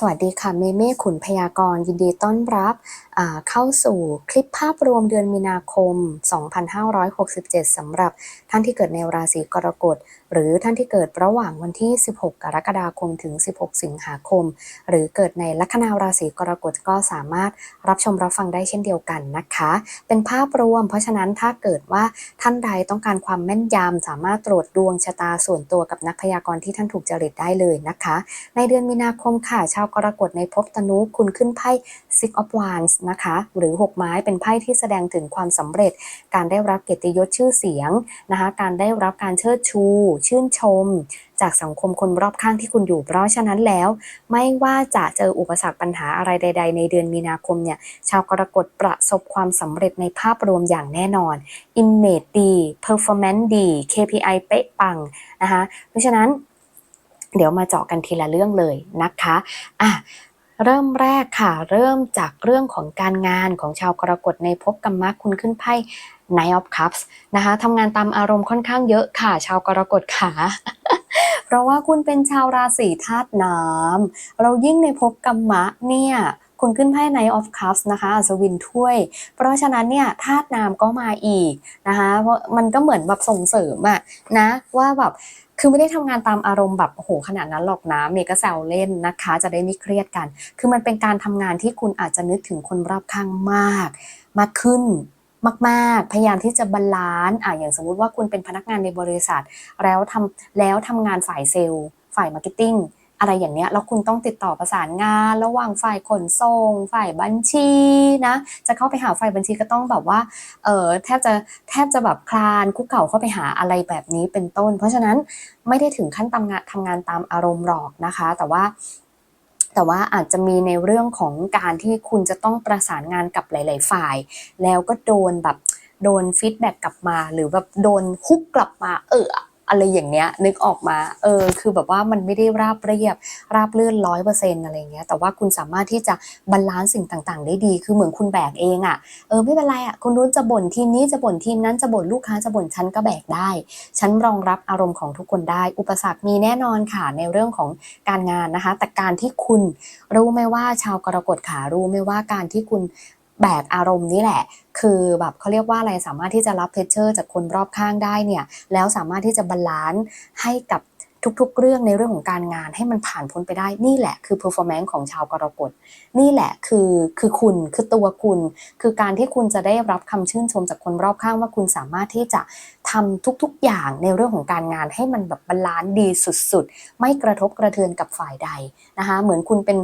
สวัสดีค่ะ เมเม่ขุนพยากร ยินดีต้อนรับ เข้าสู่คลิปภาพรวมเดือนมีนาคม 2567 สำหรับท่านที่เกิดในราศีกรกฎ หรือท่านที่เกิดระหว่างวันที่ 16 กรกฎาคมถึง 16 สิงหาคม หรือเกิดในลัคนาราศีกรกฎก็สามารถรับชมรับฟังได้เช่นเดียวกันนะคะ เป็นภาพรวม เพราะฉะนั้นถ้าเกิดว่าท่านใดต้องการความแม่นยำสามารถตรวจดวงชะตาส่วนตัวกับนักพยากรณ์ที่ท่านถูกจริตได้เลยนะคะ ในเดือนมีนาคมค่ะชาวกรกฎในภพตนุคุณขึ้นไพ่ Six of Wands นะคะ หรือ 6 ไม้เป็นไพ่ที่แสดงถึงความสำเร็จ การได้รับเกียรติยศชื่อเสียงนะคะการได้รับการเชิดชู ชื่นชม จากสังคมคนรอบข้างที่คุณอยู่ เพราะฉะนั้นแล้ว ไม่ว่าจะเจออุปสรรคปัญหาอะไรใด ๆ ในเดือนมีนาคมเนี่ยชาวกรกฎประสบความสำเร็จในภาพรวมอย่างแน่นอน Image ดี Performance ดี KPI เป๊ะปังนะคะเพราะฉะนั้นเดี๋ยวมาเจาะกันทีละเรื่องเลยนะคะ อะ เริ่มแรกค่ะ เริ่มจากเรื่องของการงานของชาวกรกฎในภพกรรมะคุณขึ้นไพ่ Nine of Cups นะคะทำงานตามอารมณ์ค่อนข้างเยอะค่ะ ชาวกรกฎขาเพราะว่าคุณเป็นชาวราศีธาตุน้ำเรายิ่งในภพกรรมะเนี่ยคุณขึ้นไพ่ Knight of Cups นะคะอัศวินถ้วย เพราะฉะนั้นเนี่ยธาตุน้ำก็มาอีกนะคะเพราะมันก็เหมือนแบบส่งเสริมอะนะว่าแบบ คือไม่ได้ทำงานตามอารมณ์แบบโอ้โหขนาดนั้นหรอกนะเมย์ก็แซวเล่นนะคะ จะได้ไม่เครียดกัน คือมันเป็นการทำงานที่คุณอาจจะนึกถึงคนรอบข้างมาก มากขึ้นมากๆ พยายามที่จะบาลานซ์อะอย่างสมมุติว่าคุณเป็นพนักงานในบริษัท แล้วทำแล้วทำงานฝ่ายเซลล์ ฝ่ายมาร์เก็ตติ้ง อะไรอย่างเนี้ยแล้วคุณต้องติดต่อประสานงาน ระหว่างฝ่ายขนส่งฝ่ายบัญชีนะ จะเข้าไปหาฝ่ายบัญชีก็ต้องแบบว่าเออแทบจะแทบจะแบบคลานคุกเข่าเข้าไปหาอะไรแบบนี้เป็นต้น เพราะฉะนั้นไม่ได้ถึงขั้นทำงานทำงานตามอารมณ์หรอกนะคะ แต่ว่าแต่ว่าอาจจะมีในเรื่องของการที่คุณจะต้องประสานงานกับหลาย ๆ ฝ่าย แล้วก็โดนแบบโดนฟีดแบ็กกลับมา หรือแบบโดนฮุกกลับมา เออ อะไรอย่างเงี้ยนึกออกมาเออคือแบบว่ามันไม่ได้ราบเรียบ ราบเลื่อนร้อยเปอร์เซ็นต์อะไรเงี้ยแต่ว่าคุณสามารถที่จะบรรลานซ์สิ่งต่างๆ ได้ดี คือเหมือนคุณแบกเองอะ่ะเออไม่เป็นไรอะ่ะคนนู้นจะบ่นทีมนี้จะบ่นทีมนั้นจะบ่นลูกค้าจะบ่นฉันก็แบกได้ ฉันรองรับอารมณ์ของทุกคนได้ อุปสรรคมีแน่นอนค่ะในเรื่องของการงานนะคะ แต่การที่คุณรู้ไหมว่าชาวกรกฎขารู้ไหมว่าการที่คุณ แบกอารมณ์นี่แหละ คือแบบเขาเรียกว่าอะไรสามารถที่จะรับเพชเชอร์จากคนรอบข้างได้เนี่ย แล้วสามารถที่จะบาลานซ์ให้กับทุกๆ เรื่องในเรื่องของการงานให้มันผ่านพ้นไปได้นี่แหละคือ performance ของชาวกรกฎนี่แหละคือคือคุณคือตัวคุณ คือการที่คุณจะได้รับคำชื่นชมจากคนรอบข้างว่าคุณสามารถที่จะทำทุกๆ อย่างในเรื่องของการงานให้มันแบบบาลานซ์ดีสุดๆ ไม่กระทบกระเทือนกับฝ่ายใดนะคะเหมือนคุณเป็น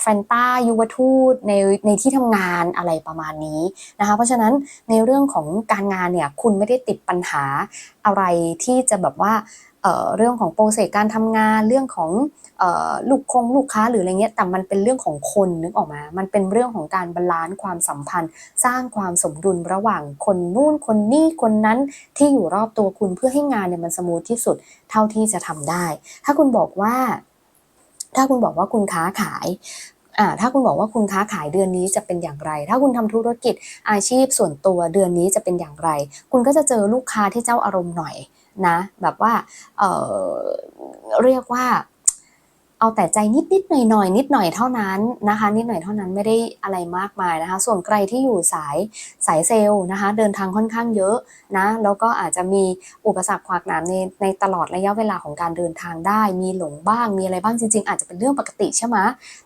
แฟนต้ายุวทูตในในที่ทำงานอะไรประมาณนี้นะคะเพราะฉะนั้นในเรื่องของการงานเนี่ยคุณไม่ได้ติดปัญหาอะไรที่จะแบบว่าเเรื่องของโปรเซสการทำงานเรื่องของลูกคงลูกค้าหรืออะไรเงี้ยแต่มันเป็นเรื่องของคนนึกออกมา มันเป็นเรื่องของการบาลานซ์ความสัมพันธ์ สร้างความสมดุลระหว่างคนนู่นคนนี่คนนั้นที่อยู่รอบตัวคุณเพื่อให้งานเนี่ยมันสมูทที่สุดเท่าที่จะทำได้ ถ้าคุณบอกว่า ถ้าคุณบอกว่าคุณค้าขายถ้าคุณบอกว่าคุณค้าขายเดือนนี้จะเป็นอย่างไร ถ้าคุณทำธุรกิจอาชีพส่วนตัวเดือนนี้จะเป็นอย่างไร คุณก็จะเจอลูกค้าที่เจ้าอารมณ์หน่อยนะ แบบว่าเเรียกว่า เอาแต่ใจนิดนิดหน่อยหน่อยนิดหน่อยเท่านั้นนะคะ นิดหน่อยเท่านั้นไม่ได้อะไรมากมายนะคะ ส่วนใครที่อยู่สายสายเซลล์นะคะ เดินทางค่อนข้างเยอะนะแล้วก็อาจจะมีอุปสรรคขวากหนามในในตลอดระยะเวลาของการเดินทางได้ มีหลงบ้างมีอะไรบ้างจริง ๆ อาจจะเป็นเรื่องปกติใช่ไหม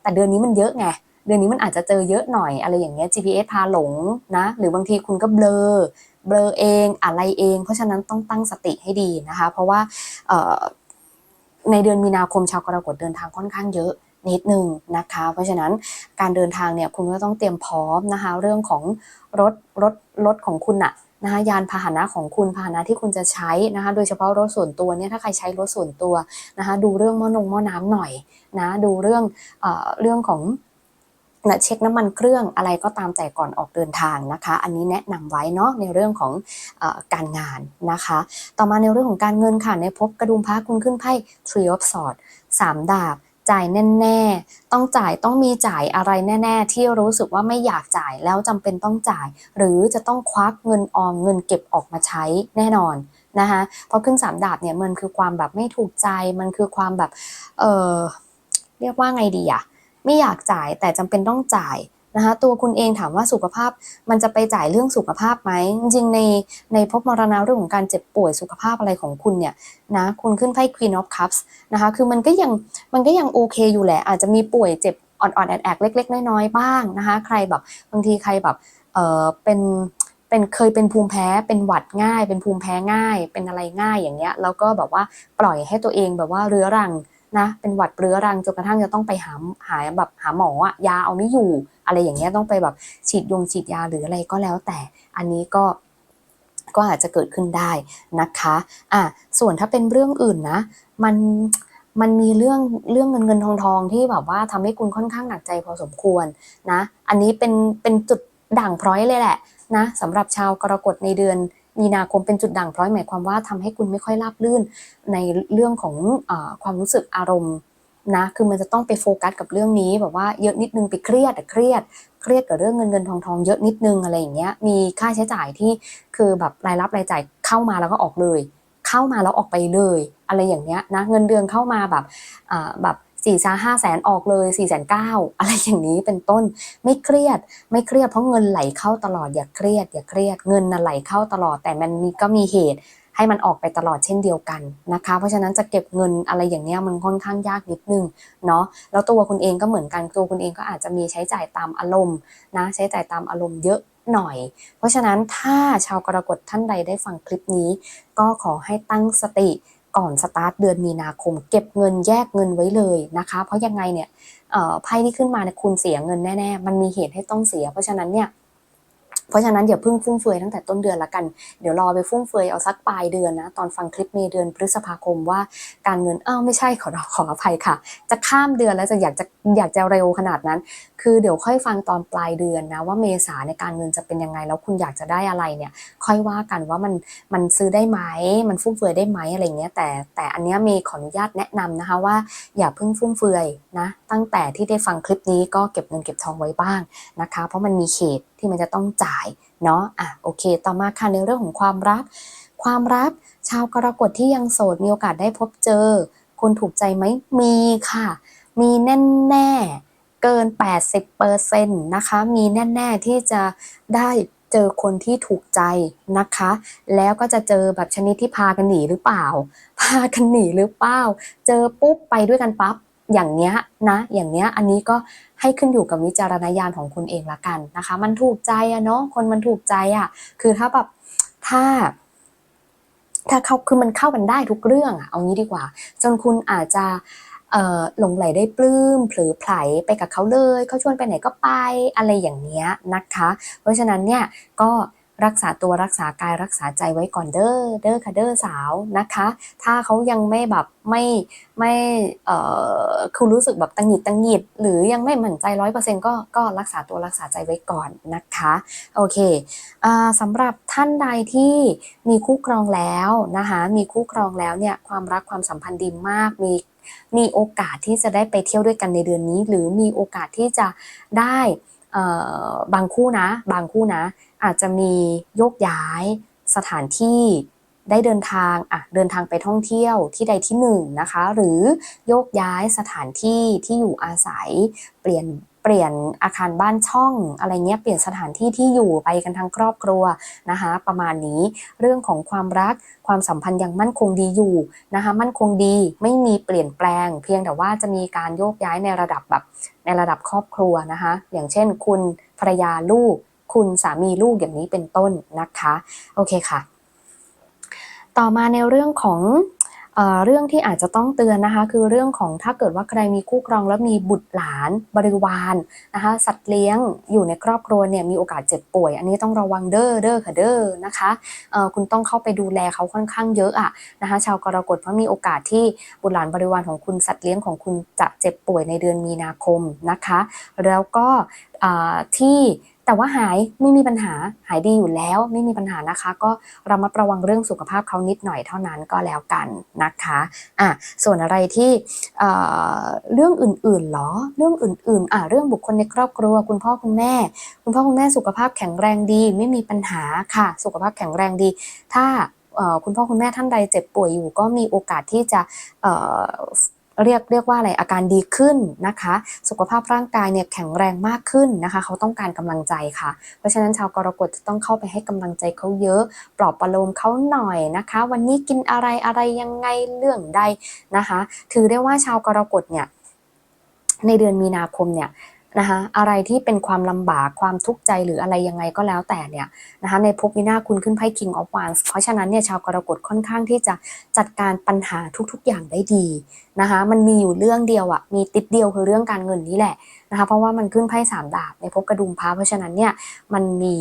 แต่เดือนนี้มันเยอะไงเดือนนี้มันอาจจะเจอเยอะหน่อยอะไรอย่างเงี้ย GPS พาหลงนะ หรือบางทีคุณก็เบลอเบลอเองอะไรเอง เพราะฉะนั้นต้องตั้งสติให้ดีนะคะ เพราะว่า ในเดือนมีนาคมชาวกรกฎเดินทางค่อนข้างเยอะนิดหนึ่งนะคะ เพราะฉะนั้นการเดินทางเนี่ยคุณก็ต้องเตรียมพร้อมนะคะ เรื่องของรถรถรถของคุณอะนะคะยานพาหนะของคุณพาหนะที่คุณจะใช้นะคะ โดยเฉพาะรถส่วนตัวเนี่ยถ้าใครใช้รถส่วนตัวนะคะ ดูเรื่องหม้อนงหม้อน้ำหน่อยนะดูเรื่องเอ่อเรื่องของ เช็คน้ำมันเครื่องอะไรก็ตามแต่ก่อนออกเดินทางนะคะ อันนี้แนะนำไว้เนาะในเรื่องของอการงานนะคะ ต่อมาในเรื่องของการเงินค่ะในพบกระดุมพระคุณขึ้นไพ่ Tree of Swords สามดาบจ่ายแน่ๆ ต้องจ่ายต้องมีจ่ายอะไรแน่ ๆ ที่รู้สึกว่าไม่อยากจ่ายแล้วจำเป็นต้องจ่าย หรือจะต้องควักเงินออมเงินเก็บออกมาใช้แน่นอนนะคะเพราะขึ้นสามดาบเนี่ยมันคือความแบบไม่ถูกใจมันคือความแบบเออเรียกว่าไงดีอะ ไม่อยากจ่ายแต่จำเป็นต้องจ่ายนะคะตัวคุณเองถามว่าสุขภาพมันจะไปจ่ายเรื่องสุขภาพไหมจริงในในภพมรณะเรื่องของการเจ็บป่วยสุขภาพอะไรของคุณเนี่ยนะคุณขึ้นไพ่ Queen of Cups นะคะคือมันก็ยังมันก็ยังโอเคอยู่แหละ อาจจะมีป่วยเจ็บอ่อนๆแอดๆเล็ก ๆ น้อยๆบ้างนะคะใครแบบบางทีใครแบบเออเป็นเป็นเคยเป็นภูมิแพ้เป็นหวัดง่าย เป็นภูมิแพ้ง่าย เป็นอะไรง่ายอย่างเงี้ยแล้วก็แบบว่าปล่อยให้ตัวเองแบบว่าเรื้อรัง นะเป็นหวัดเรื้อรังจนกระทั่งจะต้องไปหาหาแบบหาหมออะยาเอาไม่อยู่ อะไรอย่างเงี้ยต้องไปแบบฉีดยงฉีดยาหรืออะไรก็แล้วแต่อันนี้ก็ก็อาจจะเกิดขึ้นได้นะคะอะส่วนถ้าเป็นเรื่องอื่นนะ มันมันมีเรื่องเรื่องเงินเงินทองทองที่แบบว่าทำให้คุณค่อนข้างหนักใจพอสมควรนะ อันนี้เป็นเป็นจุดด่างพร้อยเลยแหละนะสำหรับชาวกรกฎในเดือน มีนาคมเป็นจุดด่างพร้อยหมายความว่าทำให้คุณไม่ค่อยราบรื่นในเรื่องของอความรู้สึกอารมณ์นะคือมันจะต้องไปโฟกัสกับเรื่องนี้แบบว่าเยอะนิดนึงไปเครียดเครียด เครียดกับเรื่องเงินเงินทองทองเยอะนิดนึงอะไรอย่างเงี้ยมีค่าใช้จ่ายที่คือแบบรายรับรายจ่ายเข้ามาแล้วก็ออกเลย เข้ามาแล้วออกไปเลย อะไรอย่างเงี้ยนะเงินเดือนเข้ามาแบบแบบ สี่ซาห้าแสนออกเลยสี่แสนเก้าอะไรอย่างนี้เป็นต้นไม่เครียด ไม่เครียดเพราะเงินไหลเข้าตลอดอย่าเครียด อย่าเครียดเงินน่ะไหลเข้าตลอด แต่มันมีก็มีเหตุให้มันออกไปตลอดเช่นเดียวกันนะคะ เพราะฉะนั้นจะเก็บเงินอะไรอย่างเนี้ยมันค่อนข้างยากนิดนึงเนาะแล้วตัวคุณเองก็เหมือนกันตัวคุณเองก็อาจจะมีใช้จ่ายตามอารมณ์นะใช้จ่ายตามอารมณ์เยอะหน่อย เพราะฉะนั้นถ้าชาวกรกฎท่านใดได้ฟังคลิปนี้ ก็ขอให้ตั้งสติ ก่อนสตาร์ทเดือนมีนาคม เก็บเงินแยกเงินไว้เลยนะคะ เพราะยังไงเนี่ยไพ่ที่ขึ้นมาเนี่ยคุณเสียเงินแน่ๆ มันมีเหตุให้ต้องเสีย เพราะฉะนั้นเนี่ยเพราะฉะนั้นอย่าเพิ่งฟุ่มเฟือยตั้งแต่ต้นเดือนละกัน เดี๋ยวรอไปฟุ่มเฟือยเอาสักปลายเดือนนะ ตอนฟังคลิปเมเดือนพฤษภาคมว่าการเงินอ้าวไม่ใช่ขอขออภัยค่ะ จะข้ามเดือนแล้วจะอยากจะอยากจะเร็วขนาดนั้น คือเดี๋ยวค่อยฟังตอนปลายเดือนนะว่าเมษาในการเงินจะเป็นยังไง แล้วคุณอยากจะได้อะไรเนี่ย ค่อยว่ากันว่ามันมันซื้อได้ไหมมันฟุ่มเฟือยได้ไหมอะไรเงี้ยแต่แต่อันนี้เมย์ขออนุญาตแนะนำนะคะว่าอย่าเพิ่งฟุ่มเฟือยนะตั้งแต่ที่ได้ฟังคลิปนี้ก็เก็บเงินเก็บทองไว้บ้างนะคะ เพราะมันมีเขตที่มันจะต้องจ่ายเนาะอะโอเค ต่อมาค่ะในเรื่องของความรัก ความรักชาวกรกฎที่ยังโสดมีโอกาสได้พบเจอ คนถูกใจไหมมีค่ะ มีแน่แน่ เกิน 80%นะคะ มีแน่แน่ที่จะได้เจอคนที่ถูกใจนะคะ แล้วก็จะเจอแบบชนิดที่พากันหนีหรือเปล่า พากันหนีหรือเปล่า เจอปุ๊บไปด้วยกันปั๊บอย่างเนี้ยนะ อย่างเนี้ยอันนี้ก็ให้ขึ้นอยู่กับวิจารณญาณของคุณเองละกันนะคะ มันถูกใจอะเนาะคนมันถูกใจอะคือถ้าแบบถ้า ถ้าเขาคือมันเข้ากันได้ทุกเรื่องอะเอางี้ดีกว่า จนคุณอาจจะ หลงไหลได้ปลื้มเผลอไผลไปกับเขาเลยเขาชวนไปไหนก็ไปอะไรอย่างเนี้ยนะคะ เพราะฉะนั้นเนี่ยก็รักษาตัวรักษากายรักษาใจไว้ก่อนเด้อเด้อค่ะเด้อสาวนะคะ ถ้าเขายังไม่แบบไม่ไม่เอ่อคือรู้สึกแบบตังหิดตังหิด หรือยังไม่มั่นใจร้อยเปอร์เซ็นต์ก็ก็รักษาตัวรักษาใจไว้ก่อนนะคะโอเคอ่าสำหรับท่านใดที่มีคู่ครองแล้วนะคะมีคู่ครองแล้วเนี่ยความรักความสัมพันธ์ดีมากมี มีโอกาสที่จะได้ไปเที่ยวด้วยกันในเดือนนี้ หรือมีโอกาสที่จะได้บางคู่นะ บางคู่นะ อาจจะมีโยกย้ายสถานที่ได้เดินทางอะเดินทางไปท่องเที่ยวที่ใดที่หนึ่งนะคะ หรือโยกย้ายสถานที่ที่อยู่อาศัยเปลี่ยน เปลี่ยนอาคารบ้านช่อง อะไรเงี้ยเปลี่ยนสถานที่ที่อยู่ไปกันทั้งครอบครัวนะคะ ประมาณนี้เรื่องของความรักความสัมพันธ์ยังมั่นคงดีอยู่นะคะ มั่นคงดีไม่มีเปลี่ยนแปลง เพียงแต่ว่าจะมีการโยกย้ายในระดับแบบในระดับครอบครัวนะคะ อย่างเช่น คุณภรรยาลูก คุณสามีลูกอย่างนี้เป็นต้นนะคะ โอเคค่ะ ต่อมาในเรื่องของ เรื่องที่อาจจะต้องเตือนนะคะ คือเรื่องของถ้าเกิดว่าใครมีคู่ครองแล้วมีบุตรหลานบริวารนะคะ สัตว์เลี้ยงอยู่ในครอบครัวเนี่ยมีโอกาสเจ็บป่วย อันนี้ต้องระวังเด้อเด้อค่ะเด้อนะคะคุณต้องเข้าไปดูแลเขาค่อนข้างเยอะอะนะคะ ชาวกรกฎเพราะมีโอกาสที่บุตรหลานบริวารของคุณสัตว์เลี้ยงของคุณจะเจ็บป่วยในเดือนมีนาคมนะคะ แล้วก็ที่ แต่ว่าหายไม่มีปัญหาหายดีอยู่แล้วไม่มีปัญหานะคะ ก็เรามาระวังเรื่องสุขภาพเขานิดหน่อยเท่านั้นก็แล้วกันนะคะอะส่วนอะไรที่เรื่องอื่นๆหรอเรื่องอื่นๆอะเรื่องบุคคลในครอบครัว คุณพ่อคุณแม่ คุณพ่อคุณแม่สุขภาพแข็งแรงดี ไม่มีปัญหาค่ะ สุขภาพแข็งแรงดี ถ้าคุณพ่อคุณแม่ท่านใดเจ็บป่วยอยู่ก็มีโอกาสที่จะ เรียกเรียกว่าอะไรอาการดีขึ้นนะคะ สุขภาพร่างกายเนี่ยแข็งแรงมากขึ้นนะคะ เขาต้องการกำลังใจค่ะ เพราะฉะนั้นชาวกรกฎจะต้องเข้าไปให้กำลังใจเขาเยอะ ปลอบประโลมเขาหน่อยนะคะ วันนี้กินอะไรอะไรยังไงเรื่องใดนะคะ ถือได้ว่าชาวกรกฎเนี่ยในเดือนมีนาคมเนี่ย นะคะอะไรที่เป็นความลำบากความทุกข์ใจหรืออะไรยังไงก็แล้วแต่เนี่ยนะคะในภพวินาศคุณขึ้นไพ่ King of Wands เพราะฉะนั้นเนี่ยชาวกรกฎค่อนข้างที่จะจัดการปัญหาทุกๆอย่างได้ดีนะคะมันมีอยู่เรื่องเดียวอะมีติดเดียวคือเรื่องการเงินนี่แหละนะคะเพราะว่ามันขึ้นไพ่สามดาบในภพกระดุมพระเพราะฉะนั้นเนี่ยมันมี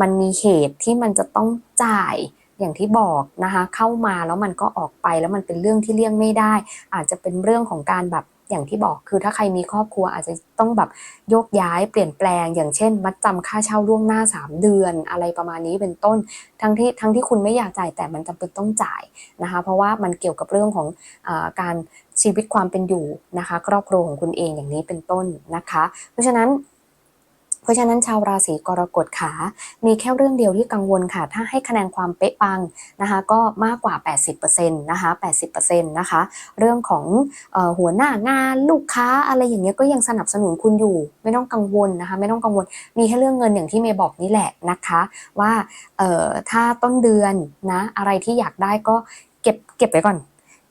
มันมีเหตุที่มันจะต้องจ่ายอย่างที่บอกนะคะเข้ามาแล้วมันก็ออกไปแล้วมันเป็นเรื่องที่เลี่ยงไม่ได้ อาจจะเป็นเรื่องของการแบบ อย่างที่บอกคือถ้าใครมีครอบครัวอาจจะต้องแบบโยกย้ายเปลี่ยนแปลง อย่างเช่น มัดจำค่าเช่าล่วงหน้า 3 เดือน อะไรประมาณนี้เป็นต้น ทั้งที่ทั้งที่คุณไม่อยากจ่ายแต่มันจำเป็นต้องจ่ายนะคะ เพราะว่ามันเกี่ยวกับเรื่องของอการชีวิตความเป็นอยู่นะคะ ครอบครัวของคุณเองอย่างนี้เป็นต้นนะคะ เพราะฉะนั้น เพราะฉะนั้นชาวราศีกรกฎขามีแค่เรื่องเดียวที่กังวลค่ะ ถ้าให้คะแนนความเป๊ะปังนะคะ ก็มากกว่า 80%นะคะ80%นะคะ เรื่องของออหัวหน้างานลูกค้าอะไรอย่างเงี้ยก็ยังสนับสนุนคุณอยู่ ไม่ต้องกังวลนะคะ ไม่ต้องกังวล มีแค่เรื่องเงินอย่างที่เมย์บอกนี่แหละนะคะ ว่าถ้าต้นเดือนนะอะไรที่อยากได้ก็เก็บเก็บไว้ก่อน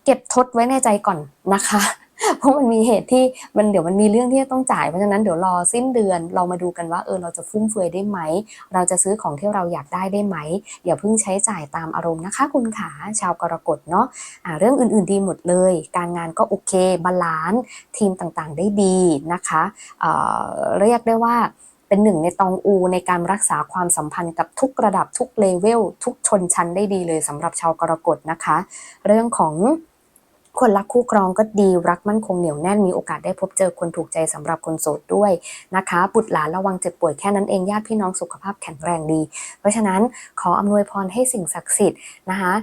เก็บทดไว้ในใจก่อนนะคะ เพราะมันมีเหตุที่มันเดี๋ยวมันมีเรื่องที่จะต้องจ่ายเพราะฉะนั้นเดี๋ยวรอสิ้นเดือนเรามาดูกันว่าเออเราจะฟุ่มเฟือยได้ไหม เราจะซื้อของที่เราอยากได้ได้ไหมอย่าเพิ่งใช้จ่ายตามอารมณ์นะคะ คุณขาชาวกรกฎเนาะะเรื่องอื่นๆดีหมดเลย การงานก็โอเคบาลานซ์ทีมต่างๆได้ดีนะคะเเรียกได้ว่าเป็นหนึ่งในตองอูในการรักษาความสัมพันธ์กับทุกระดับทุกเลเวลทุกชนชั้นได้ดีเลยสำหรับชาวกรกฎนะคะ เรื่องของ คนรักคู่ครองก็ดีรักมั่นคงเหนียวแน่นมีโอกาสได้พบเจอคนถูกใจสำหรับคนโสดด้วยนะคะ บุตรหลานระวังเจ็บป่วยแค่นั้นเองญาติพี่น้องสุขภาพแข็งแรงดี เพราะฉะนั้นขออำนวยพรให้สิ่งศักดิ์สิทธิ์นะคะ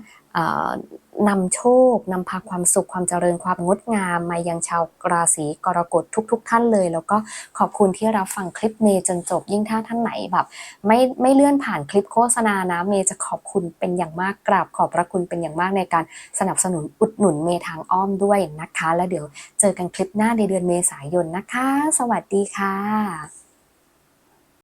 นำโชคนำพาความสุขความเจริญความงดงาม มายังชาวราศีกรกฎทุกๆท่านเลย แล้วก็ขอบคุณที่รับฟังคลิปเมย์จนจบยิ่งถ้าท่านไหนแบบไม่ไม่เลื่อนผ่านคลิปโฆษณานะเมย์จะขอบคุณเป็นอย่างมากกราบขอบพระคุณเป็นอย่างมากในการสนับสนุนอุดหนุนเมย์ทางอ้อมด้วยนะคะ แล้วเดี๋ยวเจอกันคลิปหน้าในเดือนเมษายนนะคะ สวัสดีค่ะ